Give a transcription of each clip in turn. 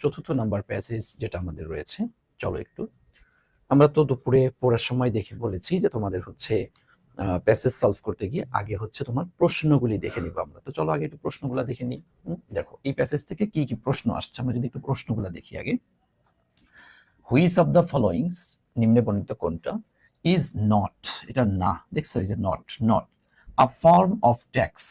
চতুর্থ number passage যেটা আমাদের রয়েছে, চলো একটু। আমরা তো দুপুরে পড়ার সময় দেখে বলেছি যে তোমাদের হচ্ছে প্যাসেজ সলভ করতে গিয়ে আগে হচ্ছে তোমার প্রশ্নগুলি দেখে নিব আমরা। তো চলো আগে একটু প্রশ্নগুলো দেখে নিই। দেখো, এই প্যাসেজ থেকে কি কি প্রশ্ন আসছে? আমরা যদি একটু প্রশ্নগুলো দেখি আগে। হুইচ অফ দ্য ফলোয়িংস নিম্নে বর্ণিত কোনটা? ইজ নট এটা না, দেখছ এই যে not not a form of tax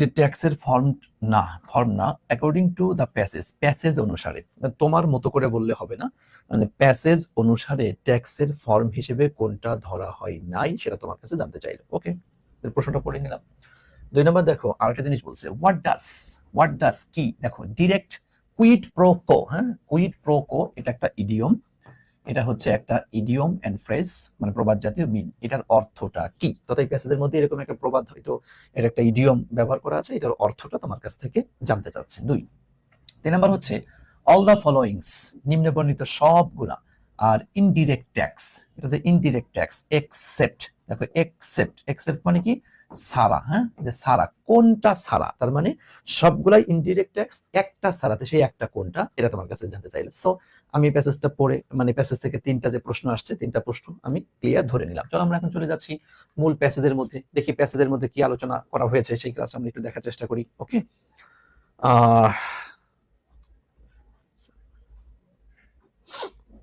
যে ট্যাক্সের ফর্ম না ফর্ম না according to the passage passage অনুসারে। তোমার মতো করে বললে হবে না। মানে প্যাসেজ অনুসারে ট্যাক্সের ফর্ম হিসেবে কোনটা ধরা হয় নাই, সেটা তোমার কাছে জানতে চাইলো। ওকে প্রশ্নটা পড়ে নিলাম। দুই নম্বর দেখো, আরেকটা জিনিস বলছে হোয়াট ডাস হোয়াট ডাস কি? দেখো ডিরেক্ট কুইট প্রোকো হ্যাঁ? কুইট প্রোকো এটা একটা ইডিয়ম এটা হচ্ছে একটা ইডিয়ম এন্ড ফ্রেজ মানে প্রবাদ জাতীয় মিন এটার অর্থটা কি? তথা এই প্যাসেজের মধ্যে এরকম একটা প্রবাদ হয়তো এর একটা ইডিয়ম ব্যবহার করা আছে, এটার অর্থটা তোমার কাছ থেকে জানতে চাচ্ছে দুই, তিন নাম্বার হচ্ছে অল দ্য ফলোয়িংস নিম্নে বর্ণিত সবগুলা আর ইনডিরেক্ট ট্যাক্স এটা যে ইনডিরেক্ট ট্যাক্স এক্সেপ্ট দেখো এক্সেপ্ট এক্সেপ্ট মানে কি? সারা হ্যাঁ? যে সারা, কোনটা সারা? তার মানে সবগুলাই ইনডিরেক্ট ট্যাক্স একটা সারাতে সেই একটা কোনটা, এটা তোমার কাছে জানতে চাইলে। সো আমি প্যাসেজটা পড়ে মানে প্যাসেজ থেকে তিনটা যে প্রশ্ন আসছে, তিনটা প্রশ্ন আমি ক্লিয়ার ধরে নিলাম। চলো আমরা এখন চলে যাচ্ছি মূল প্যাসেজের মধ্যে, দেখি প্যাসেজের মধ্যে কি আলোচনা করা হয়েছে, সেই ক্লাস আমরা একটু দেখার চেষ্টা করি ওকে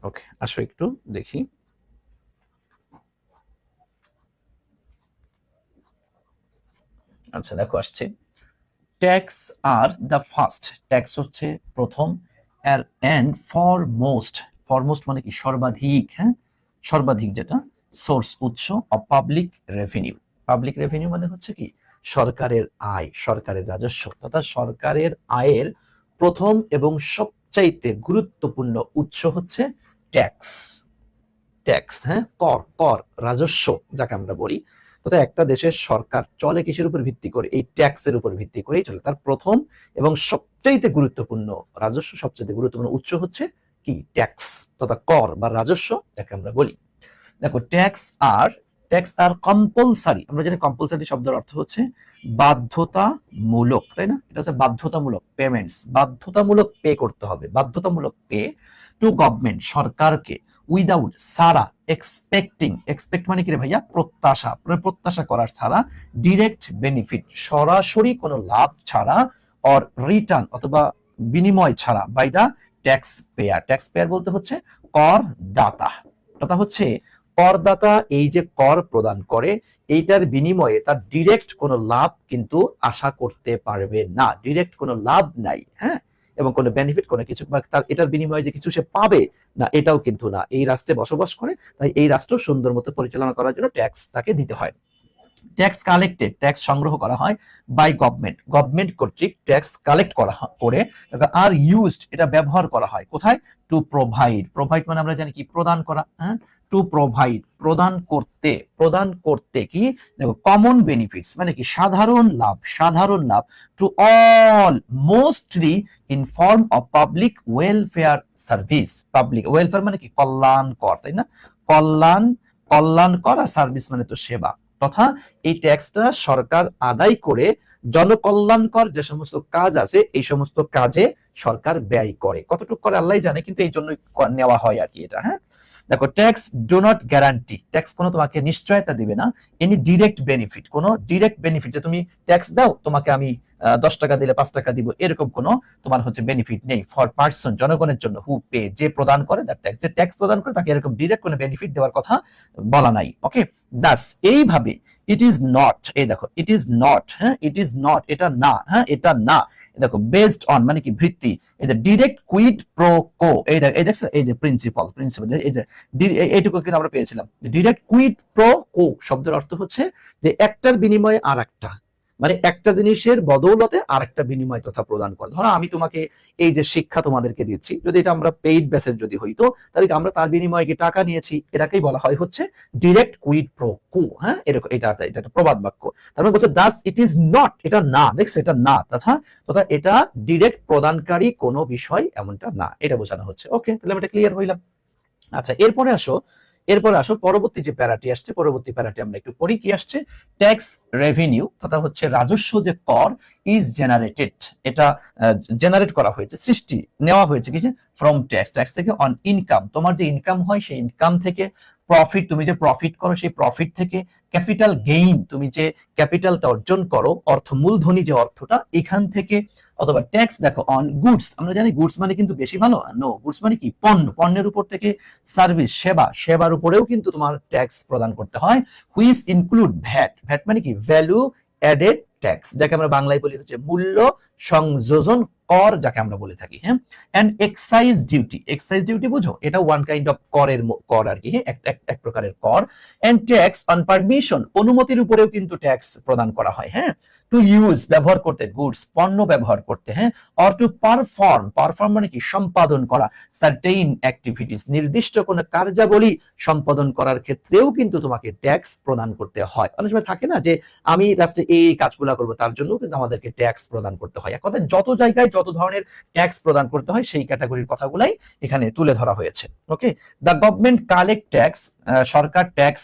ওকে আসো একটু, দেখি। আচ্ছা দেখো আসছে। Tax are the first tax হচ্ছে প্রথম, আর এন্ড ফর মোস্ট ফরমোস্ট মানে কি? সর্বাধিক হ্যাঁ? সর্বাধিক যেটা সোর্স উৎস of public revenue public revenue মানে হচ্ছে কি? সরকারের আয়, সরকারের রাজস্ব। তথা সরকারের আয়ের প্রথম এবং সবচাইতে গুরুত্বপূর্ণ উৎস হচ্ছে ট্যাক্স ট্যাক্স হ্যাঁ? কর কর, রাজস্ব, যাকে আমরা বলি। তথা একটা দেশের সরকার চলে কিসের উপর ভিত্তি করে? এই ট্যাক্সের উপর ভিত্তি করেই চলে। তার প্রথম এবং সবচাইতে গুরুত্বপূর্ণ রাজস্ব, সবচাইতে গুরুত্বপূর্ণ উৎস হচ্ছে কি? ট্যাক্স তথা কর বা রাজস্ব, যাকে আমরা বলি। দেখো, tax are tax are compulsory আমরা জানি কম্পালসারি শব্দের অর্থ হচ্ছে বাধ্যতামূলক, তাই না? এটা হচ্ছে বাধ্যতামূলক পেমেন্টস বাধ্যতামূলক পে করতে হবে। বাধ্যতামূলক পে টু গভর্নমেন্ট সরকারকে। উইদাউট সারা এক্সপেক্টিং এক্সপেক্ট মানে কি রে ভাইয়া? প্রত্যাশা মানে প্রত্যাশা করার ছাড়া ডিরেক্ট বেনিফিট সরাসরি কোনো লাভ ছাড়া অর রিটার্ন অথবা বিনিময় ছাড়া by the taxpayer taxpayer বলতে হচ্ছে কর দাতা দাতা হচ্ছে করদাতা এই যে কর প্রদান করে, এইটার বিনিময়ে তার ডিরেক্ট কোনো লাভ কিন্তু আশা করতে পারবে না। ডিরেক্ট কোনো লাভ নাই হ্যাঁ? এবং কোনো বেনিফিট কোনো কিছু, বা তার, এটার বিনিময়ে যে কিছু সে পাবে, না, এটাও কিন্তু না। এই রাষ্ট্রে বসবাস করে, তাই এই রাষ্ট্র সুন্দর মতো পরিচালনা করার জন্য ট্যাক্স তাকে দিতে হয়। ট্যাক্স কালেক্টেড ট্যাক্স সংগ্রহ করা হয় বাই গভর্নমেন্ট গভর্নমেন্ট কর্তৃক ট্যাক্স কালেক্ট করা করে আর ইউজড এটা ব্যবহার করা হয়। কোথায়? টু প্রোভাইড প্রোভাইড মানে আমরা জানি কি? প্রদান করা হ্যাঁ? টু প্রোভাইড প্রদান করতে প্রদান করতে কি? দেখো কমন বেনিফিটস মানে কি? সাধারণ লাভ সাধারণ লাভ to all mostly in form of public welfare service public welfare মানে কি? কল্যাণকর, তাই না? কল্যাণ, কল্যাণকর আর সার্ভিস মানে তো সেবা। তথা এই ট্যাক্সটা সরকার আদায় করে জনকল্যাণকর যে সমস্ত কাজ আছে, এই সমস্ত কাজে সরকার ব্যয় করে। কতটুকু করে আল্লাহ জানে, কিন্তু এই জন্য নেওয়া হয় আর কি এটা হ্যাঁ? দেখো tax do not guarantee tax কোনো তোমাকে নিশ্চয়তা দিবে না এনি ডিরেক্ট বেনিফিট কোনো ডিরেক্ট বেনিফিট যে তুমি ট্যাক্স দাও, তোমাকে আমি দশ টাকা দিলে পাঁচ টাকা দিব, এরকম কোনো তোমার হচ্ছে বেনিফিট নেই। ফর পার্সন জনগণের জন্য হু পে যে প্রদান করে তার ট্যাক্স যে ট্যাক্স প্রদান করে, তাকে এরকম ডিরেক্ট কোনো বেনিফিট দেওয়ার কথা বলা নাই ওকে দাস এইভাবে ইট ইজ নট এই দেখো ইট ইজ নট হ্যাঁ ইট ইজ নট এটা না হ্যাঁ এটা না দেখো বেসড অন মানে কি ভিত্তি, এই যে ডিরেক্ট কুইড প্রো কো এই দেখ, এই দেখছ, এই যে প্রিন্সিপাল প্রিন্সিপাল এই যে এইটুকু কিন্তু আমরা পেয়েছিলাম। ডিরেক্ট কুইড প্রো কো শব্দের অর্থ হচ্ছে যে একটার বিনিময়ে আর একটা মানে একটা জিনিসের বদৌলতে আর একটা বিনিময় তথা প্রদান করে। ধরো আমি তোমাকে এই যে শিক্ষা তোমাদেরকে দিচ্ছি, যদি এটা আমরা পেইড বেসের যদি হইতো তাহলে আমরা তার বিনিময়ে কি টাকা নিয়েছি। এটাকেই বলা হয় হচ্ছে ডিরেক্ট কুইড প্রো কো হ্যাঁ? এরকম এটা এটা একটা প্রবাদ বাক্য। তারপরে বলছে দাস ইট ইজ নট এটা না, দেখছ? এটা না, তথা তথা এটা ডিরেক্ট প্রদানকারী কোনো বিষয় এমনটা না। এটা বোঝানো হচ্ছে। ওকে তাহলে আমি এটা ক্লিয়ার হইলাম। আচ্ছা এরপরে আসো। এরপর আসো, পরবর্তী যে প্যারাটি আসছে, পরবর্তী প্যারাটি আমরা একটু পড়ি কি আসছে। ট্যাক্স রেভিনিউ তথা হচ্ছে রাজস্ব যে কর ইজ জেনারেটেড এটা জেনারেট করা হয়েছে, সৃষ্টি, নেওয়া হয়েছে কি ফ্রম ট্যাক্স ট্যাক্স থেকে অন ইনকাম তোমার যে ইনকাম হয়, সেই ইনকাম থেকে প্রফিট তুমি যে প্রফিট করো, সেই প্রফিট থেকে ক্যাপিটাল গেইন তুমি যে ক্যাপিটালটা অর্জন করো, অর্থ মূলধনী যে অর্থটা, এখান থেকে অথবা ট্যাক্স দেখো অন গুডস আমরা জানি গুডস মানে কিন্তু বেশি ভালো নো গুডস মানে কি? পণ্য, পণ্যের উপর থেকে সার্ভিস সেবা, সেবার উপরেও কিন্তু তোমার ট্যাক্স প্রদান করতে হয় হুইচ ইনক্লুড ভ্যাট ভ্যাট মানে কি? ভ্যালু অ্যাডেড ট্যাক্স যাকে আমরা বাংলায় বলি হচ্ছে মূল্য সংযোজন কর যাকে আমরা বলে থাকি হ্যাঁ? And excise duty excise duty বুঝো? এটা ওয়ান কাইন্ড অফ করের কর আর কি হ্যাঁ? এক প্রকারের কর। এন্ড ট্যাক্স অন পারমিশন অনুমতির উপরেও কিন্তু ট্যাক্স প্রদান করা হয় হ্যাঁ? টু ইউজ ব্যবহার করতে গুডস পণ্য ব্যবহার করতে হ্যাঁ? অর টু পারফর্ম পারফর্ম মানে কি? সম্পাদন করা। সার্টেইন অ্যাক্টিভিটিস নির্দিষ্ট কোনো কার্যাবলী সম্পাদন করার ক্ষেত্রেও কিন্তু তোমাকে ট্যাক্স প্রদান করতে হয়। অনেক সময় থাকে না যে, আমি লাস্টে এই কাজগুলো করব, তার জন্য কিন্তু আমাদেরকে ট্যাক্স প্রদান করতে হয়। এক কথায় যত জায়গায় যত ধরনের ট্যাক্স প্রদান করতে হয় সেই ক্যাটাগরির কথাগুলাই এখানে তুলে ধরা হয়েছে। Okay the government collect tax Sarkar tax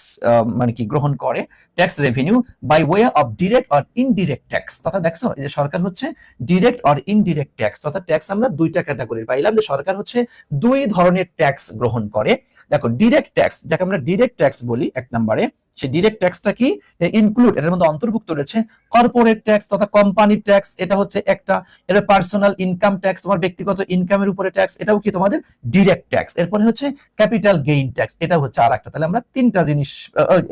মানে কি গ্রহণ করে tax revenue by way of direct or indirect tax তথা দেখছ যে সরকার হচ্ছে ডিরেক্ট অর ইনডিরেক্ট ট্যাক্স তথা ট্যাক্স আমরা দুইটা ক্যাটাগরির পাইলাম যে সরকার হচ্ছে দুই ধরনের ট্যাক্স গ্রহণ করে। দেখো ডিরেক্ট ট্যাক্স যাকে আমরা ডিরেক্ট ট্যাক্স বলি এক নম্বরে সেই ডিরেক্ট ট্যাক্সটা কি? ইনক্লুড এটার মধ্যে অন্তর্ভুক্ত রয়েছে কর্পোরেট ট্যাক্স তথা কোম্পানি ট্যাক্স এটা হচ্ছে একটা, এর পার্সোনাল ইনকাম ট্যাক্স তোমার ব্যক্তিগত ইনকামের উপরে ট্যাক্স এটাও কি তোমাদের ডিরেক্ট ট্যাক্স এরপরে হচ্ছে ক্যাপিটাল গেইন ট্যাক্স এটা হচ্ছে আরেকটা। তাহলে আমরা তিনটা জিনিস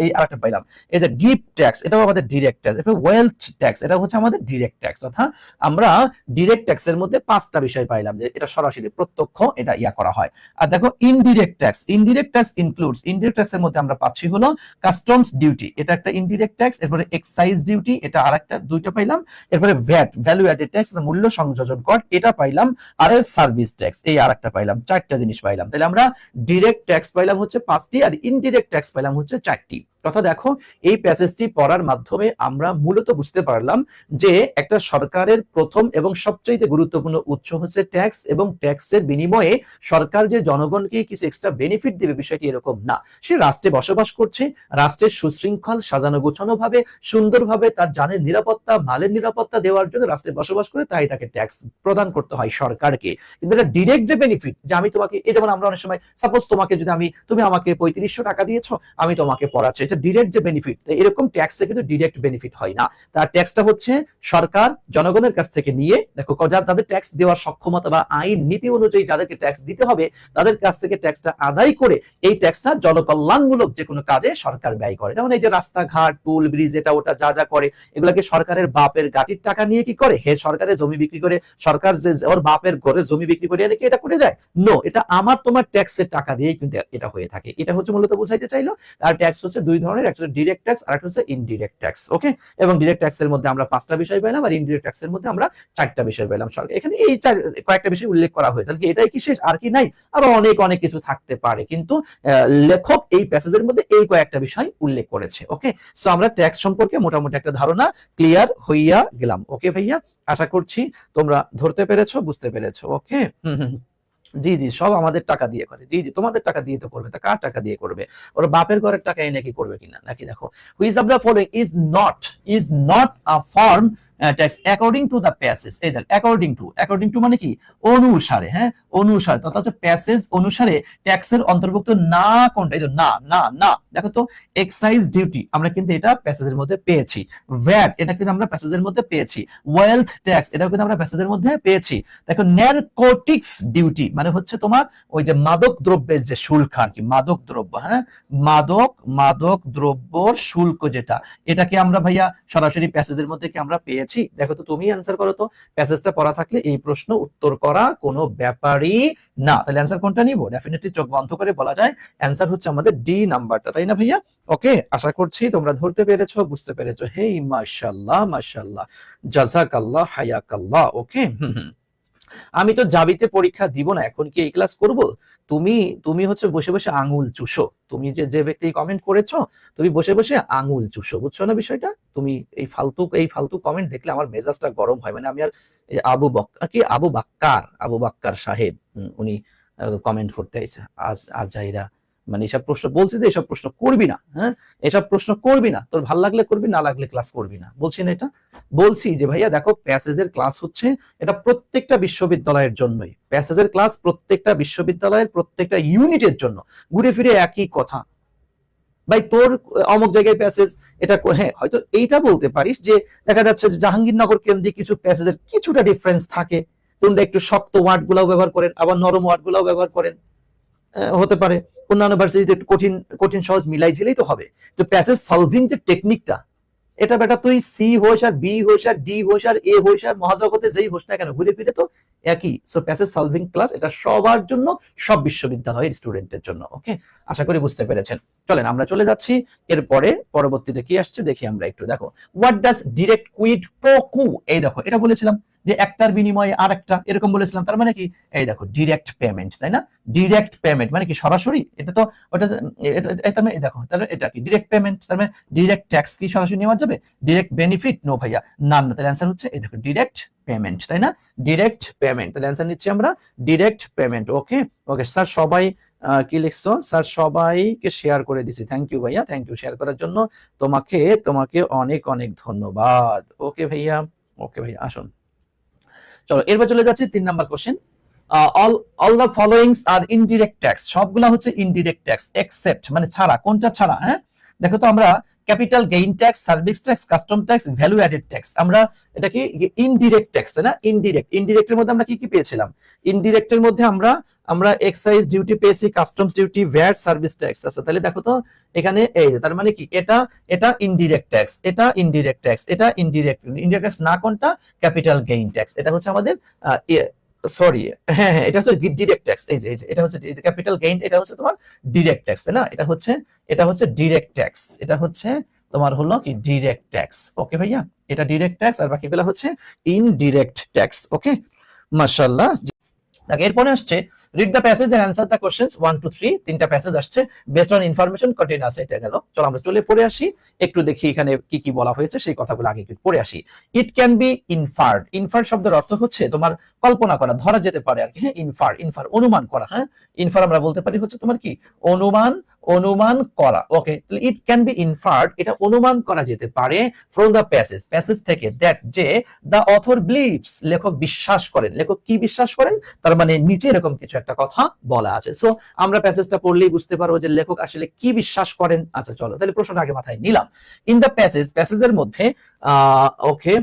এই আরেকটা পাইলাম। এই যে গিফট ট্যাক্স এটাও আমাদের ডিরেক্ট ট্যাক্স এরপর ওয়েলথ ট্যাক্স এটা হচ্ছে আমাদের ডিরেক্ট ট্যাক্স অর্থাৎ আমরা ডিরেক্ট ট্যাক্সের মধ্যে পাঁচটা বিষয় পাইলাম যে এটা সরাসরি প্রত্যক্ষ, এটা ইয়া করা হয়। আর দেখো indirect tax indirect tax includes indirect ট্যাক্সের মধ্যে আমরা পাচ্ছি হলো কাস্টমস ডিউটি এটা একটা ইনডিরেক্ট ট্যাক্স এরপরে এক্সাইজ ডিউটি এটা আরেকটা, দুইটা পাইলাম, এরপরে ভ্যাট ভ্যালু অ্যাডেড ট্যাক্স মূল্য সংযোজন কর, এটা পাইলাম আর সার্ভিস ট্যাক্স এই আরেকটা পাইলাম, চারটা জিনিস পাইলাম। তাহলে আমরা ডিরেক্ট ট্যাক্স পাইলাম হচ্ছে পাঁচটি, আর ইনডিরেক্ট ট্যাক্স পাইলাম হচ্ছে চারটি। তথা দেখো, এই প্যাসেজটি পড়ার মাধ্যমে আমরা মূলত বুঝতে পারলাম যে একটা সরকারের প্রথম এবং সবচেয়ে গুরুত্বপূর্ণ উৎস হচ্ছে ট্যাক্স এবং ট্যাক্সের বিনিময়ে সরকার যে জনগণকে কিছু এক্সট্রা বেনিফিট দেবে বিষয়টি এরকম না। সে রাষ্ট্রে বসবাস করছে, রাষ্ট্রের সুশৃঙ্খল, সাজানো গোছানো ভাবে, সুন্দরভাবে তার জানের নিরাপত্তা, মালের নিরাপত্তা দেওয়ার জন্য রাষ্ট্রে বসবাস করে তাই তাকে ট্যাক্স প্রদান করতে হয় সরকারকে। কিন্তু এটা ডিরেক্ট যে বেনিফিট যে আমি তোমাকে, এই যেমন আমরা অনেক সময় সাপোজ তোমাকে যদি আমি, তুমি আমাকে পঁয়ত্রিশশো টাকা দিয়েছ, আমি তোমাকে পড়াচ্ছি এটা ডিরেক্ট যে বেনিফিট এরকম ট্যাক্সে কিন্তু ডিরেক্ট বেনিফিট হয় না। তার ট্যাক্সটা হচ্ছে সরকার জনগণের কাছ থেকে নিয়ে, দেখো যার তাদের ট্যাক্স দেওয়ার সক্ষমতা বা আইন নীতি অনুযায়ী যাদেরকে ট্যাক্স দিতে হবে, তাদের কাছ থেকে ট্যাক্সটা আদায় করে এই ট্যাক্সটা জনকল্যাণমূলক যে কোনো কাজে সরকার ব্যয় করে। যেমন এই যে রাস্তাঘাট পুল ব্রিজ এটা ওটা যা যা করে, এগুলাকে সরকারের বাপের গাটির টাকা নিয়ে কি করে? হে, সরকারের জমি বিক্রি করে, সরকার যে ওর বাপের ঘরে জমি বিক্রি করে এনে কি এটা করে যায় নো এটা আমার তোমার ট্যাক্সের টাকা দিয়েই কিন্তু এটা হয়ে থাকে। এটা হচ্ছে মূলত বুঝাইতে চাইলো। আর ট্যাক্স হচ্ছে দুই ধরনের, একটা ডিরেক্ট ট্যাক্স আর একটা হচ্ছে ইনডিরেক্ট ট্যাক্স ওকে এবং ডিরেক্ট ট্যাক্সের মধ্যে আমরা পাঁচটা বিষয় পেলাম আর ইনডিরেক্ট ট্যাক্সের মধ্যে আমরা চারটা বিষয় পেলাম সরকার এখানে এই চার, কয়েকটা বিষয় উল্লেখ করা হয়েছে। তাহলে এটাই কি শেষ? আর কি নাই? আরও অনেক অনেক কিছু থাকতে পারে, কিন্তু লেখক এই প্যাসেজের মধ্যে এই কয়েকটা বিষয় উল্লেখ করেছে ওকে সো আমরা ট্যাক্স সম্পর্কে মোটামুটি একটা ধারণা ক্লিয়ার হইয়া গেলাম ওকে ভাইয়া? আশা করছি তোমরা ধরতে পেরেছ, বুঝতে পেরেছ ওকে হুম হুম। জি জি, সব আমাদের টাকা দিয়ে করে। জি জি, তোমাদের টাকা দিয়ে তো করবে। তা কার টাকা দিয়ে করবে? ওর বাপের ঘরের টাকা এনে কি করবে কিনা? নাকি দেখো which of the following is not is not a form tax according to the passage এই দেখ অ্যাকর্ডিং টু অ্যাকর্ডিং টু মানে কি? অনুসারে হ্যাঁ? অনুসারে, তথা হচ্ছে প্যাসেজ অনুসারে ট্যাক্সের অন্তর্ভুক্ত না কোনটা? এই না না না। দেখো তো এক্সাইজ ডিউটি আমরা কিন্তু এটা প্যাসেজের মধ্যে পেয়েছি। ভ্যাট এটা কিন্তু আমরা প্যাসেজের মধ্যে পেয়েছি। ওয়েলথ ট্যাক্স এটাও কিন্তু আমরা প্যাসেজের মধ্যে পেয়েছি। দেখো ন্যারকোটিক্স ডিউটি মানে হচ্ছে তোমার ওই যে মাদক দ্রব্যের যে শুল্ক আর কি, মাদক দ্রব্য হ্যাঁ? মাদক মাদক দ্রব্যর শুল্ক যেটা, এটাকে আমরা ভাইয়া সরাসরি প্যাসেজের মধ্যে কি আমরা পেয়েছি দেখো তো তুমি অ্যান্সার করো তো। প্যাসেজটা পড়া থাকলে এই প্রশ্ন উত্তর করা কোনো ব্যাপারই না। তাহলে অ্যান্সার কোনটা নিব? ডেফিনেটলি চোখ বন্ধ করে বলা যায় অ্যান্সার হচ্ছে আমাদের ডি নাম্বারটা তাই না ভাইয়া? ওকে আশা করছি তোমরা ধরতে পেরেছ, বুঝতে পেরেছ। হেই মাশাল্লাহ মাশাল্লাহ জাজাকাল্লাহ হায়াকাল্লাহ। ওকে আমি তো জাবিতে পরীক্ষা দিব না, এখন কি এই ক্লাস করব? তুমি তুমি হচ্ছে বসে বসে আঙুল চুষো। তুমি যে যে ব্যক্তি কমেন্ট করেছ, তুমি বসে বসে আঙুল চুষো। বুঝছ না বিষয়টা? তুমি এই ফালতু এই ফালতু কমেন্ট দেখলে আমার মেজাজটা গরম হয়। মানে আমি আর আবু বক্কা কি? আবু বাক্কার আবু বাক্কার সাহেব উনি কমেন্ট করতে আইছে। আজ, আজাইরা মানে এসব প্রশ্ন, বলছি যে এসব প্রশ্ন করবি না হ্যাঁ? এসব প্রশ্ন করবি না। তোর ভালো লাগলে করবি, না লাগলে ক্লাস করবি না। বলছি না এটা? বলছি যে ভাইয়া দেখো প্যাসেজের ক্লাস হচ্ছে, এটা প্রত্যেকটা বিশ্ববিদ্যালয়ের জন্যই। প্যাসেজের ক্লাস প্রত্যেকটা বিশ্ববিদ্যালয়ের প্রত্যেকটা ইউনিটের জন্য। ঘুরে ফিরে একই কথা। ভাই, তোর অমুক জায়গায় প্যাসেজ এটা হ্যাঁ হয়তো এইটা বলতে পারিস যে দেখা যাচ্ছে যে জাহাঙ্গীরনগর কেন্দ্রিক কিছু প্যাসেজের কিছুটা ডিফারেন্স থাকে। তোমরা একটু শক্ত ওয়ার্ড গুলাও ব্যবহার করেন, আবার নরম ওয়ার্ড গুলাও ব্যবহার করেন। হতে পারে। অন্যান্য ভার্সিটিতে একটু কঠিন কঠিন সহজ মিলাই ঝিলেই তো হবে। তো প্যাসেজ সলভিং যে টেকনিকটা এটা বেটা তুই সি হোস আর বি হোস আর ডি হোস আর এ হোস আর মহাজগতে যেই হোস না কেন, ঘুরে ফিরে তো একই। সো প্যাসেজ সলভিং ক্লাস এটা সবার জন্য, সব বিশ্ববিদ্যালয়ের স্টুডেন্টের জন্য ওকে আশা করি বুঝতে পেরেছেন। চলেন, আমরা চলে যাচ্ছি। এরপরে পরবর্তীতে কি আসছে দেখি আমরা একটু। দেখো what does direct quid pro quo এই দেখো, এটা বলেছিলাম যে একটার বিনিময়ে আর একটা এরকম বলেছিলাম। তার মানে কি? এই দেখো ডিরেক্ট পেমেন্ট তাই না? ডিরেক্ট পেমেন্ট মানে কি সরাসরি? এটা তো, ওটা মানে দেখো, তাহলে এটা কি? ডিরেক্ট পেমেন্ট তার মানে ডিরেক্ট ট্যাক্স কি সরাসরি নেওয়া যাবে? ডিরেক্ট বেনিফিট নো ভাইয়া না না তাহলে অ্যান্সার হচ্ছে, এই দেখো ডিরেক্ট পেমেন্ট তাই না? ডিরেক্ট পেমেন্ট তাহলে অ্যান্সার নিচ্ছি আমরা direct payment okay okay sir সবাই কি লিখছো? স্যার, সবাইকে শেয়ার করে দিছি। থ্যাংক ইউ ভাইয়া থ্যাংক ইউ শেয়ার করার জন্য। তোমাকে তোমাকে অনেক অনেক ধন্যবাদ। ওকে ভাইয়া ওকে ভাইয়া, আসুন। চলো, এরপর চলে যাচ্ছি তিন number question all all the followings are indirect tax সবগুলা হচ্ছে ইনডিরেক্ট ট্যাক্স এক্সেপ্ট মানে ছাড়া, কোনটা ছাড়া হ্যাঁ? দেখো তো আমরা capital gain tax service tax custom tax value added tax আমরা এটা কি ইনডিরেক্ট ট্যাক্স না? ইনডিরেক্ট ইনডিরেক্টের মধ্যে আমরা কি কি পেয়েছিলাম? ইনডিরেক্টের মধ্যে আমরা আমরা এক্সাইজ ডিউটি পেয়েছি customs duty VAT service tax আচ্ছা তাহলে দেখো তো, এখানে এই যে, তার মানে কি? এটা এটা ইনডিরেক্ট ট্যাক্স এটা ইনডিরেক্ট ট্যাক্স এটা ইনডিরেক্ট ইনডিরেক্ট ট্যাক্স না কোনটা? ক্যাপিটাল গেইন ট্যাক্স এটা হচ্ছে আমাদের সরি হ্যাঁ হ্যাঁ এটা হচ্ছে ডিরেক্ট ট্যাক্স এই যে এই যে, এটা হচ্ছে ক্যাপিটাল গেইন এটা হচ্ছে তোমার ডিরেক্ট ট্যাক্স তাই না? এটা হচ্ছে এটা হচ্ছে ডিরেক্ট ট্যাক্স এটা হচ্ছে তোমার হলো কি ডিরেক্ট ট্যাক্স ওকে ভাইয়া? এটা ডিরেক্ট ট্যাক্স আর বাকিগুলো হচ্ছে ইনডিরেক্ট ট্যাক্স ওকে মাশাআল্লাহ এরপরে আসছে read the passage and answer the questions 1 two 3 তিনটা প্যাসেজ আসছে। বেসড অন ইনফরমেশন কন্টেন আছে, এটা গেল। চলো আমরা চলে পড়ে আসি। একটু দেখি এখানে কি কি বলা হয়েছে, সেই কথাগুলো আগে একটু পড়ে আসি। ইট ক্যান বি ইনফার্ড ইনফার্ড শব্দের অর্থ হচ্ছে তোমার কল্পনা করা, ধরা যেতে পারে আর কি। হ্যাঁ ইনফার ইনফার অনুমান করা। হ্যাঁ ইনফার আমরা বলতে পারি হচ্ছে তোমার কি? অনুমান অনুমান করা ওকে ইট ক্যান বি ইনফার্ড এটা অনুমান করা যেতে পারে ফ্রম দ্য প্যাসেজ প্যাসেজ থেকে দ্যাট যে দ্য অথর বিলিভস লেখক বিশ্বাস করেন, লেখক কি বিশ্বাস করেন? তার মানে নিচে এরকম কিছু একটা কথা বলা আছে। সো আমরা প্যাসেজটা পড়লেই বুঝতে পারব যে লেখক আসলে কি বিশ্বাস করেন? আচ্ছা চলো, তাহলে প্রশ্নটা আগে মাথায় নিলাম। ইন দ্য প্যাসেজ প্যাসেজের মধ্যে ওকে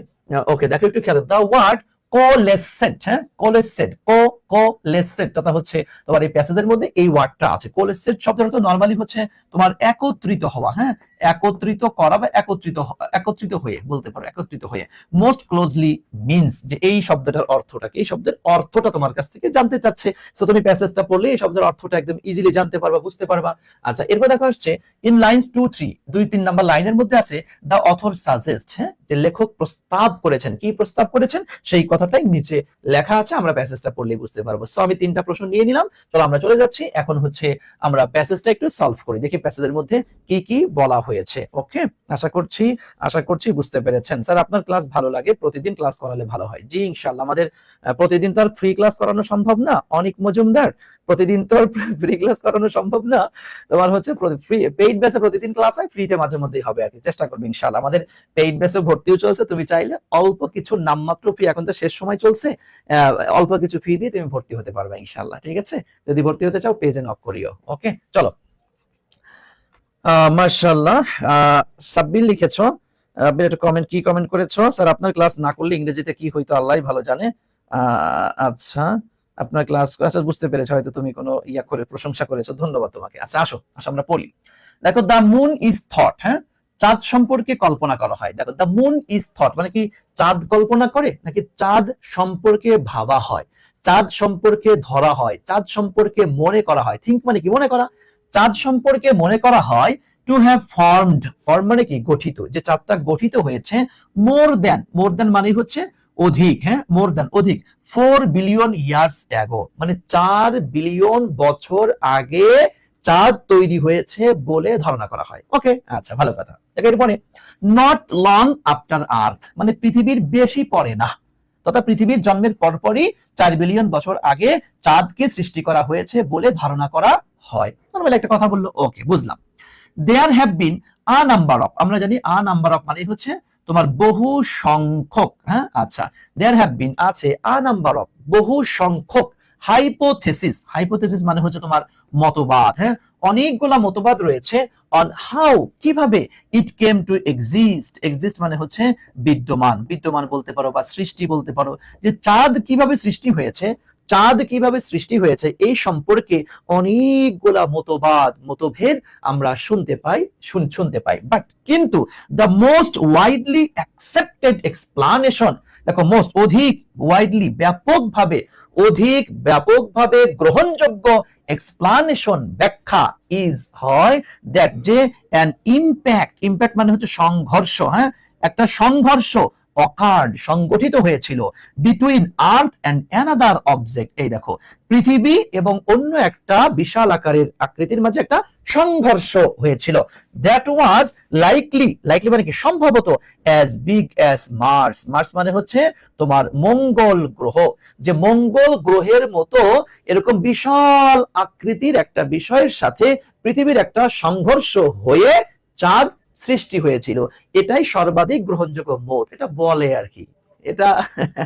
ওকে দেখো একটু খেয়াল দ্য ওয়ার্ড কোলেসেন্ট হ্যাঁ? কোলেসেন্ট কো কোলেসেন্ট কথা হচ্ছে তোমার এই প্যাসেজের মধ্যে এই ওয়ার্ডটা আছে। কোলেসেন্ট শব্দটা তো নরমালি হচ্ছে তোমার একত্রিত হওয়া হ্যাঁ? একত্রিত করা বা একত্রিত একত্রিত হয়ে, বলতে পারো, একত্রিত হয়ে। মোস্ট ক্লোজলি মিন্স যে এই শব্দটার অর্থটা কি এই শব্দের অর্থটা তোমার কাছ থেকে জানতে চাচ্ছে। সো তুমি প্যাসেজটা পড়লে এই শব্দের অর্থটা একদম ইজিলি জানতে পারবা, বুঝতে পারবা। আচ্ছা এরপর দেখা আসছে ইন লাইন্স টু থ্রি দুই, তিন নাম্বার লাইনের মধ্যে আছে দ্য অথর সাজেস্ট হ্যাঁ যে লেখক প্রস্তাব করেছেন। কি প্রস্তাব করেছেন? সেই কথাটাই নিচে লেখা আছে, আমরা প্যাসেজটা পড়লেই বুঝতে পারব। সো আমি তিনটা প্রশ্ন নিয়ে নিলাম। চলো আমরা চলে যাচ্ছি। এখন হচ্ছে আমরা প্যাসেজটা একটু সলভ করি। দেখি প্যাসেজের মধ্যে কি কি বলা হয়েছে। ওকে আশা করছি আশা করছি বুঝতে পেরেছেন। স্যার আপনার ক্লাস ভালো লাগে, প্রতিদিন ক্লাস করালে ভালো হয়। জি, ইনশাআল্লাহ। আমাদের প্রতিদিন তো আর ফ্রি ক্লাস করানো সম্ভব না। অনেক মজুমদার, প্রতিদিন তো আর ফ্রি ক্লাস করানো সম্ভব না। তোমার হচ্ছে ফ্রি পেইড বেসে প্রতিদিন ক্লাস হয় ফ্রিতে মাঝে মধ্যেই হবে আর কি। চেষ্টা করবে ইনশাআল্লাহ। আমাদের পেইড বেসে ভর্তিও চলছে। তুমি চাইলে অল্প কিছু নামমাত্র ফি এখন তো শেষ সময় চলছে অল্প কিছু ফি দিয়ে তুমি ভর্তি হতে পারবে ইনশাআল্লাহ। ঠিক আছে? যদি ভর্তি হতে চাও পেজে নক করিও। ওকে চলো। মাশাআল্লাহ। সাব্বির লিখেছো। আপনি একটা কমেন্ট কি কমেন্ট করেছ? স্যার, আপনার ক্লাস না করলে ইংরেজিতে কি হইতো? আল্লাহই ভালো জানে। আচ্ছা আপনার ক্লাস আচ্ছা বুঝতে পেরেছ, হয়তো তুমি কোনো ইয়া করে, প্রশংসা করেছ। ধন্যবাদ তোমাকে। আচ্ছা আসো আসো, আমরা পড়ি। দেখো দ্য মুন ইজ থট হ্যাঁ? চাঁদ সম্পর্কে কল্পনা করা হয়। দেখো দ্য মুন ইজ থট মানে কি চাঁদ কল্পনা করে? নাকি চাঁদ সম্পর্কে ভাবা হয়? চাঁদ সম্পর্কে ধরা হয়? চাঁদ সম্পর্কে মনে করা হয়? থিঙ্ক মানে কি? মনে করা? চাঁদ সম্পর্কে মনে করা হয় টু হ্যাভ ফর্মড ফর্ম মানে কি? গঠিত। যে চাঁদটা গঠিত হয়েছে মোর দেন মোর দেন মানে হচ্ছে অধিক হ্যাঁ? মোর দেন অধিক। ফোর বিলিয়ন ইয়ার্স অ্যাগো মানে চার বিলিয়ন বছর আগে চাঁদ তৈরি হয়েছে বলে ধারণা করা হয়। ওকে আচ্ছা ভালো কথা। এরপরে নট লং আফটার আর্থ মানে পৃথিবীর বেশি পরে না। তথা পৃথিবীর জন্মের পরপরই চার বিলিয়ন বছর আগে চাঁদকে সৃষ্টি করা হয়েছে বলে ধারণা করা হয়। নর্মালি একটা কথা বলল, ওকে, বুঝলাম। There have been a number of আমরা জানি আ নাম্বার অফ মানে হচ্ছে তোমার বহু সংখ্যক হ্যাঁ? আচ্ছা দেয়ার হ্যাভ বিন আছে আ নাম্বার অফ বহু সংখ্যক হাইপোথেসিস হাইপোথেসিস মানে হচ্ছে তোমার মতবাদ হ্যাঁ? অনেকগুলা মতবাদ রয়েছে অন হাউ কীভাবে it came to exist exist মানে হচ্ছে বিদ্যমান বিদ্যমান বলতে পারো বা সৃষ্টি বলতে পারো। যে চাঁদ কীভাবে সৃষ্টি হয়েছে চাঁদ কীভাবে সৃষ্টি হয়েছে, এই সম্পর্কে অনেকগুলা মতবাদ, মতভেদ আমরা শুনতে পাই, শুন- শুনতে পাই। বাট কিন্তু the most widely accepted explanation দেখো মোস্ট অধিক ওয়াইডলি ব্যাপকভাবে, অধিক ব্যাপকভাবে গ্রহণযোগ্য এক্সপ্লানেশন ব্যাখ্যা ইজ হয় দ্যাট যে অ্যান ইম্প্যাক্ট ইম্প্যাক্ট মানে হচ্ছে সংঘর্ষ হ্যাঁ? একটা সংঘর্ষ অকার্ড সংগঠিত হয়েছিল between Earth and another object এই দেখো, পৃথিবী এবং অন্য একটা বিশাল আকারের আকৃতির মাঝে একটা সংঘর্ষ হয়েছিল। দ্যাট ওয়াজ লাইকলি লাইকলি মানে কি? সম্ভবত as big as Mars Mars মানে হচ্ছে তোমার মঙ্গল গ্রহ। যে মঙ্গল গ্রহের মতো এরকম বিশাল আকৃতির একটা বিষয়ের সাথে পৃথিবীর একটা সংঘর্ষ হয়ে চাঁদ সৃষ্টি হয়েছিল। এটাই সর্বাধিক গ্রহণযোগ্য মত। এটা বলে আর কি। এটা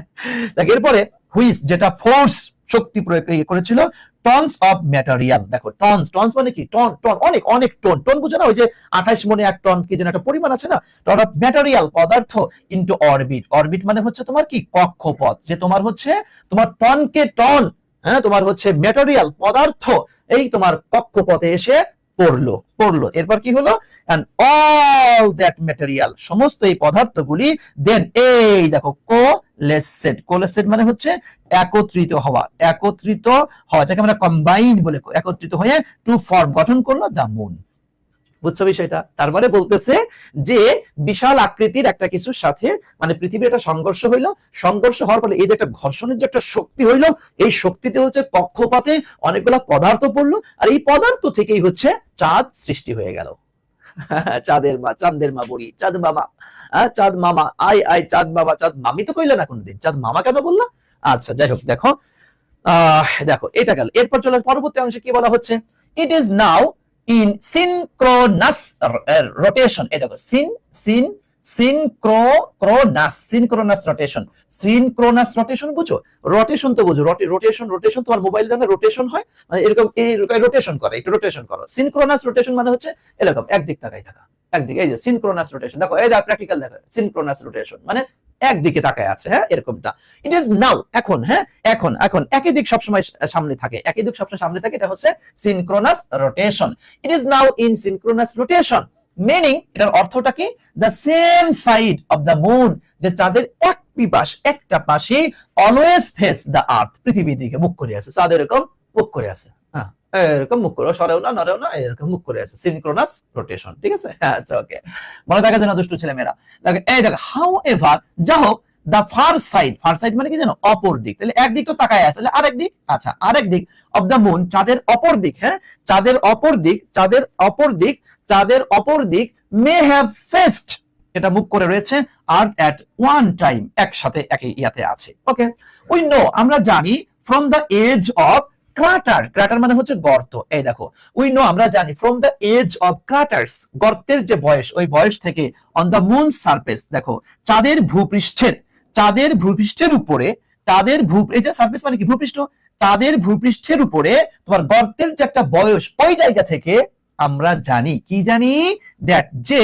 দেখ, এরপরে হুইস, যেটা ফোর্স শক্তি প্রয়োগ করেছিল, টনস অফ ম্যাটেরিয়াল। দেখো, টনস টনস মানে কি? টন টন, অনেক অনেক টন। টন বুঝো না, ওই যে আঠাশ মনে এক টন কি যেন একটা পরিমাণ আছে না? টন অফ ম্যাটেরিয়াল, পদার্থ ইন্টু অরবিট অরবিট মানে হচ্ছে তোমার কি? কক্ষপথ। যে তোমার হচ্ছে, তোমার টনকে টন হ্যাঁ তোমার হচ্ছে ম্যাটেরিয়াল, পদার্থ, এই তোমার কক্ষপথে এসে পড়ল পড়ল। এরপর কি হলো? অল দ্যাট material, সমস্ত এই পদার্থ গুলি দেন এই দেখো কোলেসেট কোলেসেট মানে হচ্ছে একত্রিত হওয়া একত্রিত হওয়া যাকে আমরা কম্বাইন বলে একত্রিত হয়ে টু ফর্ম গঠন করল দ্য মুন বুঝছ বিষয়টা? তারপরে বলতেছে যে বিশাল আকৃতির একটা কিছুর সাথে মানে পৃথিবীর একটা সংঘর্ষ হইল। সংঘর্ষ হওয়ার ফলে এই যে একটা ঘর্ষণের যে একটা শক্তি হইল, এই শক্তিতে হচ্ছে কক্ষপাতে অনেকগুলা পদার্থ পড়ল। আর এই পদার্থ থেকেই হচ্ছে চাঁদ সৃষ্টি হয়ে গেল। চাঁদের মা চাঁদের মা বলি, চাঁদ মামা। হ্যাঁ চাঁদ মামা আই আই চাঁদ বাবা চাঁদ মামি তো কইলে না কোনদিন। চাঁদ মামা কেন বললা? আচ্ছা যাই হোক, দেখো। আহ, দেখো, এটা গেল। এরপর চলে পরবর্তী অংশে কি বলা হচ্ছে? It is now in synchronous rotation এই দেখো syn syn synchronous synchronous rotation synchronous rotation বুঝো? রোটেশন তো বুঝো রোটেশন রোটেশন তোমার মোবাইল ধরনের রোটেশন হয় মানে এরকম এই রোটেশন করে, একটু রোটেশন করো। সিনক্রোনাস রোটেশন মানে হচ্ছে এরকম, একদিক তাকাই থাকা, একদিকে এই যে সিনক্রোনাস রোটেশন দেখো, এই যে প্র্যাকটিক্যাল দেখো সিনক্রোনাস রোটেশন মানে একদিকে তাকায় আছে হ্যাঁ এরকমটা। ইট ইজ নাও এখন হ্যাঁ এখন এখন। একই দিক সবসময় সামনে থাকে। একই দিক সবসময় সামনে থাকে, এটা হচ্ছে synchronous rotation it is now in synchronous rotation meaning এটার অর্থটা কি? The same side of the moon যে চাঁদের এক পিপাস, একটা পাশে অলওয়েজ ফেস দ্য আর্থ পৃথিবীর দিকে মুখ করে আছে। চাঁদ এরকম মুখ করে আছে। এরকম মুখ করে, সরেও না, নরেও না, এরকম মুখ করে আছে। সিনক্রোনাস রোটেশন ঠিক আছে? হ্যাঁ আচ্ছা ওকে মনে থাকে যেন দুষ্টু ছেলে মেয়েরা দেখো, এই দেখো হাউ এভার যা হোক the far side far side মানে কি জানো অপর দিক। তাহলে একদিক তো তাকায় আছে, তাহলে আরেক দিক? আচ্ছা আরেক দিক অফ দ্য মুন চাঁদের অপর দিক হ্যাঁ? চাঁদের অপর দিক, চাঁদের অপর দিক, চাঁদের অপর দিক মে হ্যাভ ফেস্ট এটা মুখ করে রয়েছে আর অ্যাট ওয়ান টাইম একসাথে একই ইয়াতে আছে। ওকে উই নো আমরা জানি from the age of crater crater মানে হচ্ছে গর্ত। এই দেখো উই নো আমরা জানি from the age of craters গর্তের যে বয়স, ওই বয়স থেকে অন দ্য মুন সার্ফেস দেখো, চাঁদের ভূপৃষ্ঠের চাঁদের ভূপৃষ্ঠের উপরে, চাঁদের ভূ এই যে সারফেস মানে কি? ভূপৃষ্ঠ? চাঁদের ভূপৃষ্ঠের উপরে তোমার গর্তের যে একটা বয়স, ওই জায়গা থেকে আমরা জানি। কি জানি? দ্যাট যে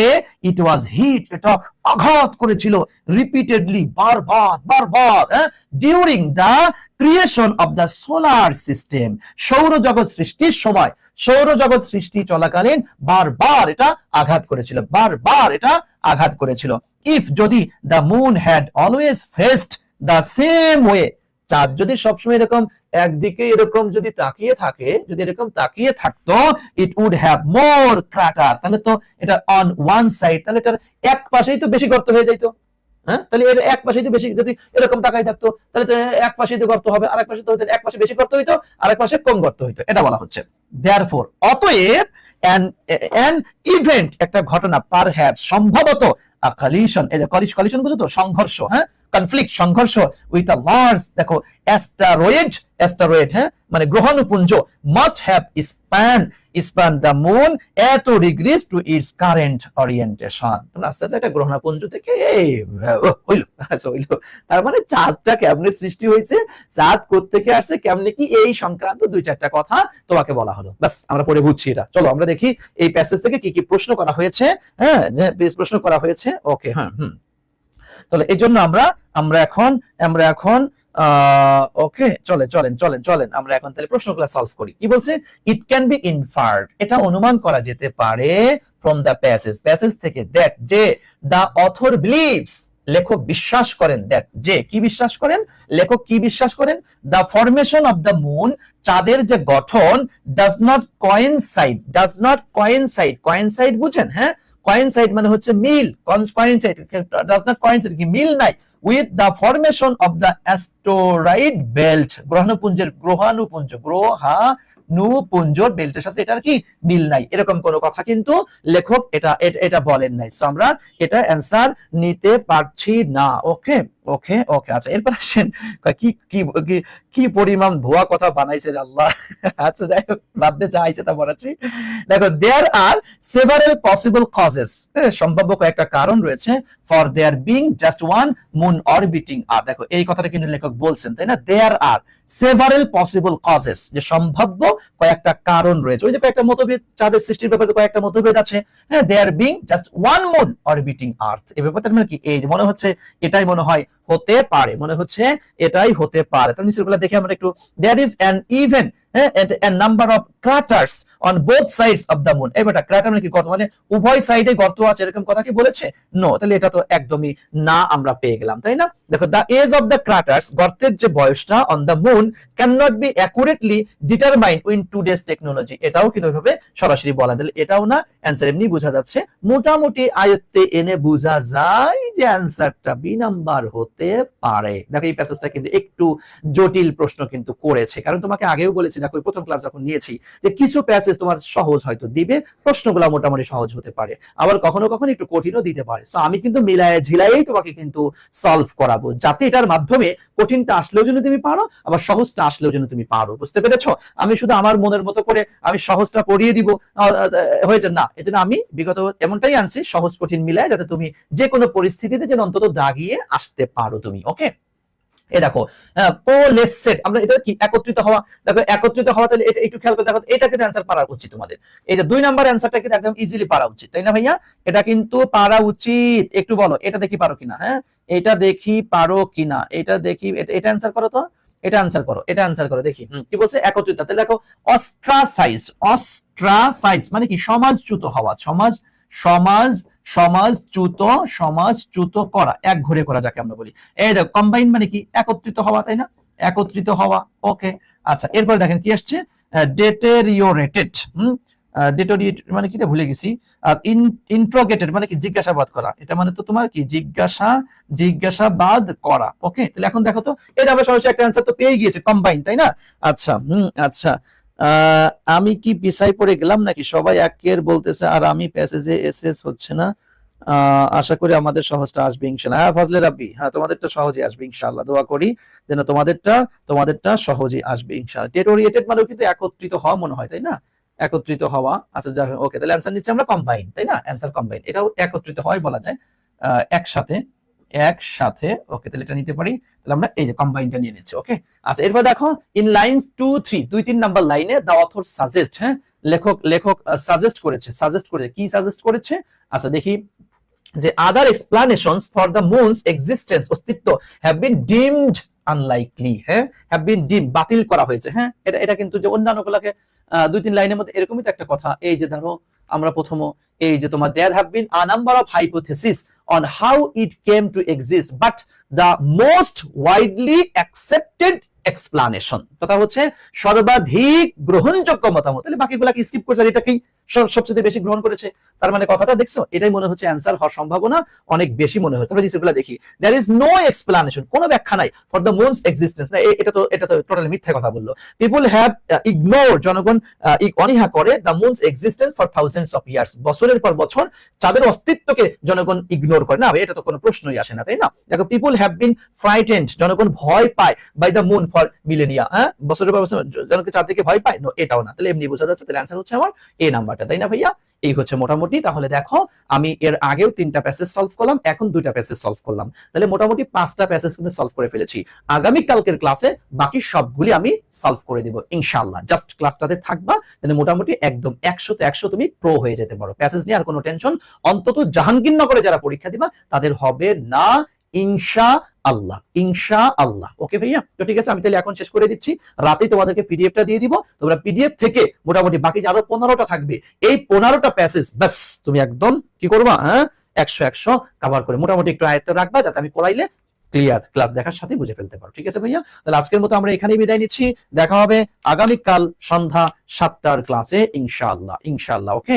ইট ওয়াজ হিট এটা আঘাত করেছিল রিপিটেডলি বারবার বারবার during the creation of the solar system সৌরজগৎ সৃষ্টির সময়, সৌরজগৎ সৃষ্টি চলাকালীন বারবার এটা আঘাত করেছিল, বারবার এটা আঘাত করেছিল। ইফ যদি the moon had always faced the same way চাঁদ যদি সবসময় এরকম একদিকে এরকম যদি তাকিয়ে থাকে, যদি এরকম তাকিয়ে থাকতো ইট উড হ্যাভ মোর ক্রাটার তাহলে তো এটা অন ওয়ান সাইড তাহলে এটার এক পাশেই তো বেশি গর্ত হয়ে যাইতো। হ্যাঁ? তাহলে এক পাশেই তো বেশি, যদি এরকম থাকতো, তাহলে এক পাশেই তো গর্ত হবে, আরেক পাশে তো এক পাশে বেশি গর্ত হইতো, আরেক পাশে কম গর্ত হইতো। এটা বলা হচ্ছে। দেয়ারফোর অতএব অ্যান ইভেন্ট একটা ঘটনা পার হ্যাভ সম্ভবত কলিশন কলিশন বুঝো তো সংঘর্ষ হ্যাঁ? কনফ্লিক্ট সংঘর্ষ উইথ আ মার্স দেখো অ্যাস্টারয়েড অ্যাস্টারয়েড হ্যাঁ? মানে গ্রহাণুপুঞ্জ must have spun spun the moon এত degrees to its current orientation আস্তে আস্তে একটা গ্রহাণুপুঞ্জ থেকে এই, হইল আচ্ছা হইল। তার মানে চাঁদটা কেমনে সৃষ্টি হয়েছে? চাঁদ কোত্থেকে আসছে? কেমনে কি এই সংক্রান্ত দুই চারটা কথা তোমাকে বলা হলো। বাস আমরা পরে বুঝছি এটা। চলো, আমরা দেখি এই প্যাসেজ থেকে কি কি প্রশ্ন করা হয়েছে হ্যাঁ? প্রশ্ন করা হয়েছে। ওকে হ্যাঁ হুম। তাহলে এই জন্য আমরা আমরা এখন আমরা এখন ওকে চলেন চলেন চলেন চলেন, আমরা এখন তাহলে প্রশ্নগুলো সলভ করি। কি বলছে? ইট ক্যান বি ইনফার্ড এটা অনুমান করা যেতে পারে ফ্রম দ্য প্যাসেজ প্যাসেজ থেকে দ্যাট যে দ্য অথর বিলিভস লেখক বিশ্বাস করেন দ্যাট যে কি বিশ্বাস করেন? লেখক কি বিশ্বাস করেন? The formation of the moon চাঁদের যে গঠন does not coincide does not coincide coincide বুঝেন হ্যাঁ? কয়েনসাইড মানে হচ্ছে মিল কয়েনসাইড ডাজ নট কয়েনসাইড কি মিল নাই with the formation of the asteroid belt গ্রহাণুপুঞ্জের, গ্রহাণুপুঞ্জ গ্রহাণুপুঞ্জর বেল্টের সাথে এটার কি মিল নাই। এরকম কোনো কথা কিন্তু লেখক এটা এটা বলেন নাই। সো আমরা এটা অ্যান্সার নিতে পারছি না। ওকে ওকে ওকে আচ্ছা এরপর আসেন। কি কি, কি- পরিমাণ ভুয়া কথা বানাইছে আল্লাহ? আচ্ছা যাই হোক, ভাবতে চাইছে তা বলাচ্ছি দেখো there are several possible causes সম্ভাব্য কয়েকটা কারণ রয়েছে for there being just one moon orbiting আর দেখো, এই কথাটা কিন্তু লেখক বলছেন, তাই না? There are several possible causes যে সম্ভাব্য কয়েকটা কারণ রয়েছে। ওই যে কয়েকটা মতভেদ, চাঁদের সৃষ্টির ব্যাপারে কয়েকটা মতভেদ আছে। হ্যাঁ they are being just one moon orbiting Earth এই ব্যাপারটা মানে কি? এই যে মনে হচ্ছে এটাই মনে হয় হতে পারে, মনে হচ্ছে এটাই হতে পারে। তাহলে নিচের দেখে আমরা একটু দেয়ার ইজ অ্যান হ্যাঁ number of craters on both sides of the moon এবারটা ক্রাটার মানে কি গর্ত? মানে উভয় সাইডে গর্ত আছে এরকম কথা কি বলেছে? নো তাহলে এটা তো একদমই না আমরা পেয়ে গেলাম, তাই না? দেখো the age of the craters গর্তের যে বয়সটা on the moon can not be accurately determined with today's technology এটাও কিন্তু ওইভাবে সরাসরি বলা তাহলে এটাও না অ্যান্সার এমনি বোঝা যাচ্ছে। মোটামুটি আয়ত্তে এনে বোঝা যায় যে অ্যান্সারটা বি নাম্বার হতে পারে। দেখো, এই প্যাসেজটা কিন্তু একটু জটিল প্রশ্ন কিন্তু করেছে। কারণ তোমাকে আগেও বলেছি, দেখো প্রথম ক্লাস যখন নিয়েছি, যে কিছু প্যাসেজ তোমার সহজ হয়তো দিবে, প্রশ্নগুলো মোটামুটি সহজ হতে পারে। আবার কখনো কখনো একটু কঠিনও দিতে পারে। তো আমি কিন্তু মিলায় ঝিলাইয়েই তোমাকে কিন্তু সলভ করাবো, যাতে এটার মাধ্যমে কঠিনটা আসলেও যেন তুমি পারো, আবার সহজটা আসলেও যেন তুমি পারো। বুঝতে পেরেছ? আমি শুধু আমার মনের মতো করে আমি সহজটা পড়িয়ে দিব। হয়েছে না, এটা আমি বিগত এমনটাই আনছি, সহজ কঠিন মিলায় যাতে তুমি যে কোনো পরিস্থিতিতে যেন অন্তত দাগিয়ে আসতে পারো তুমি ওকে এ দেখো কোলেসেট আমরা এটা কি, একত্রিত হওয়া? দেখো, একত্রিত হওয়া, তাহলে এটা একটু খেয়াল করে দেখো এটা কিন্তু অ্যান্সার পারা উচিত তোমাদের। এই যে দুই নাম্বার অ্যান্সারটা কিন্তু একদম ইজিলি পারা উচিত, তাই না ভাইয়া? এটা কিন্তু পারা উচিত। একটু বলো, এটা দেখি পারো কিনা হ্যাঁ? এটা দেখি পারো কিনা, এটা দেখি, এটা- অ্যান্সার করো তো। এটা করো এটা করো, দেখি কি বলছে? একত্রিত তাহলে দেখো অস্ট্রাসাইজ অস্ট্রাসাইজ মানে কি? সমাজচ্যুত হওয়া, সমাজ সমাজ সমাজচ্যুত সমাজচ্যুত করা, এক ঘরে করা যাকে আমরা বলি। এই দেখো কম্বাইন মানে কি? একত্রিত হওয়া, তাই না? একত্রিত হওয়া ওকে আচ্ছা এরপর দেখেন কি আসছে? ডেটেরিওরেটেড হুম? ডেটোরিয়েট মানে কি ভুলে গেছি। ইন্ট্রোগেটেড মানে কি? জিজ্ঞাসাবাদ করা। এটা মানে তো তোমার কি? জিজ্ঞাসা, জিজ্ঞাসাবাদ করা ওকে তাহলে এখন দেখো তো যে আমরা সরাসরি একটা অ্যান্সার তো পেয়ে গিয়েছে কম্বাইন তাই না? আচ্ছা হুম আচ্ছা। আমি কি পিছাই পড়ে গেলাম নাকি? সবাই একের বলতেছে, আর আমি প্যাসেজে এসএস হচ্ছে না। আশা করি আমাদের সহজটা আসবে ইনশাল্লাহ হ্যাঁ ফজলে রাব্বি হ্যাঁ তোমাদেরটা সহজে আসবে ইনশাল্লাহ দোয়া করি যেন তোমাদেরটা তোমাদেরটা সহজে আসবে ইনশাল্লাহ টেটোরিয়েটেড মানেও কিন্তু একত্রিত হওয়া মনে হয়, তাই না? একত্রিত হওয়া আচ্ছা যাই ওকে তাহলে অ্যান্সার নিচ্ছে আমরা কম্বাইন তাই না? অ্যান্সার কম্বাইন এটাও একত্রিত হয় বলা যায় একসাথে। একসাথে ওকে তাহলে এটা নিতে পারি। তাহলে আমরা এই যে কম্বাইনটা নিয়ে নিচ্ছি ওকে আচ্ছা এরপর দেখো ইন লাইনস টু থ্রি দুই, তিন নাম্বার লাইনে দ্য অথর সাজেস্ট হ্যাঁ? লেখক লেখক সাজেস্ট করেছে সাজেস্ট করেছে। কি সাজেস্ট করেছে? আচ্ছা দেখি। যে other for the moon's existence অস্তিত্ব হ্যাভ বিন ডিমড আনলাইকলি হ্যাঁ? হ্যাভ বিন ডিম বাতিল করা হয়েছে হ্যাঁ? এটা এটা কিন্তু যে অন্যান্য গুলাকে দুই, তিন লাইনের মধ্যে এরকমই তো একটা কথা। এই যে ধরো, আমরা প্রথম এই যে তোমার there have been a number of hypothesis on how it came to exist but the most widely accepted explanation কথা হচ্ছে সর্বাধিক গ্রহণযোগ্য মতামত। তাহলে বাকিগুলাকে স্কিপ করছে আর এটা কি? সব- সবচেয়ে বেশি গ্রহণ করেছে তার মানে কথাটা দেখছ? এটাই মনে হচ্ছে অ্যান্সার হওয়ার সম্ভাবনা অনেক বেশি মনে হয় তবে নিচেগুলো দেখি। দ্যার ইজ নো এক্সপ্লানেশন কোনো ব্যাখ্যা নাই ফর দ্য মুনস এক্সিস্টেন্স না এটা তো এটা তো টোটালি মিথ্যা কথা বলল। পিপুল হ্যাভ ইগনোর জনগণ আহ, অনীহা করে the moon's existence for thousands of years বছরের পর বছর চাঁদের অস্তিত্বকে জনগণ ইগনোর করে। না এটা তো কোনো প্রশ্নই আসে না তাই না? দেখো পিপুল হ্যাভ বিন ফ্রাইটেন্ড জনগণ ভয় পায় by the moon for millennia হ্যাঁ? বছরের পর বছর জনকে চাঁদ দিকে ভয় পায়? নো এটাও না। তাহলে এমনি বোঝা যাচ্ছে তাহলে অ্যান্সার হচ্ছে আমার এ নাম্বারটা তাই না ভাইয়া? এই হচ্ছে মোটামুটি। তাহলে দেখো, আমি এর আগেও তিনটা প্যাসেজ সলভ করলাম, এখন দুইটা প্যাসেজ সলভ করলাম। তাহলে মোটামুটি পাঁচটা প্যাসেজ কিন্তু সলভ করে ফেলেছি। আগামী কালকের ক্লাসে বাকি সবগুলি আমি সলভ করে দিব, ইনশাআল্লাহ। জাস্ট ক্লাসটাতে থাকবা, তাহলে মোটামুটি একদম একশোতে একশো তুমি প্রো হয়ে যেতে পারো। প্যাসেজ নিয়ে আর কোনো টেনশন অন্তত জাহাঙ্গীরনগরে যারা পরীক্ষা দিবা, তাদের হবে না ইনশা আল্লাহ ইনশা আল্লাহ। ওকে ভাইয়া? তো ঠিক আছে, আমি তাহলে এখন শেষ করে দিচ্ছি। রাতেই তোমাদেরকে পিডিএফটা দিয়ে দিব। তোমরা পিডিএফ থেকে মোটামুটি বাকি আরও পনেরোটা থাকবে, এই পনেরোটা প্যাসেজ ব্যাস, তুমি একদম কি করবা হ্যাঁ? একশো একশো কাভার করে মোটামুটি একটু আয়ত্ত রাখবা, যাতে আমি পড়াইলে ক্লিয়ার ক্লাস দেখার সাথে বুঝে ফেলতে পারো। ঠিক আছে ভাইয়া? তাহলে আজকের মতো আমরা এখানেই বিদায় নিচ্ছি। দেখা হবে আগামীকাল সন্ধ্যা সাতটার ক্লাসে ইনশাআল্লাহ ইনশাআল্লাহ ওকে